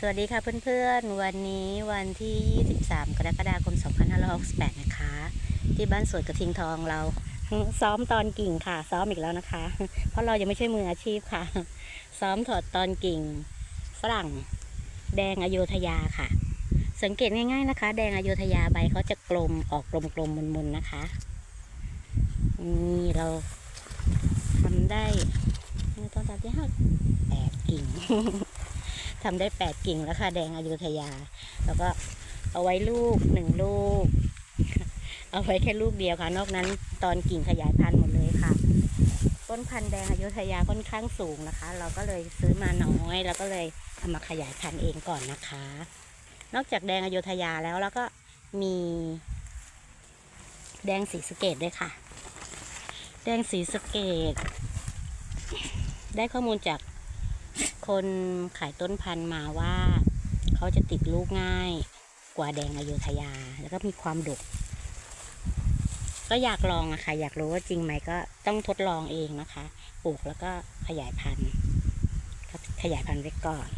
สวัสดีค่ะเพื่อนๆ วันนี้วันที่ 23 กรกฎาคม 2568 นะคะ ที่บ้านสวนกระทิงทองเรา ซ้อมตอนกิ่งค่ะ ซ้อมอีกแล้วนะคะ เพราะเรายังไม่ใช่มืออาชีพค่ะ ซ้อมถอดตอนกิ่ง ฝรั่ง แดงอโยธยาค่ะ สังเกตง่ายๆนะคะ แดงอโยธยาใบเขาจะกลมออกกลมๆมุนๆนะคะนี่เราทำได้ตอนตัดที่ห้าแปดกิ่ง ทำได้แปดกิ่งแล้วค่ะแดงอยุธยา แล้วก็เอาไว้ลูกหนึ่งลูก เอาไว้แค่ลูกเดียวค่ะ นอกนั้นตอนกิ่งขยายพันธุ์หมดเลยค่ะ ต้นพันธุ์แดงอยุธยาค่อนข้างสูงนะคะ เราก็เลยซื้อมาน้อย แล้วก็เลยเอามาขยายพันธุ์เองก่อนนะคะ นอกจากแดงอยุธยาแล้วแล้วก็มี แดงสีสเกตด้วยค่ะ แดงสีสเกตได้ข้อมูลจาก คนขายต้นพันธุ์มาว่า เขาจะติดลูกง่ายกว่าแดงอโยธยา แล้วก็มีความดก ก็อยากลองอะค่ะ อยากรู้ว่าจริงไหมก็ต้องทดลองเองนะคะ ปลูกแล้วก็ขยายพันธุ์ขยายพันธุ์ไว้ก่อน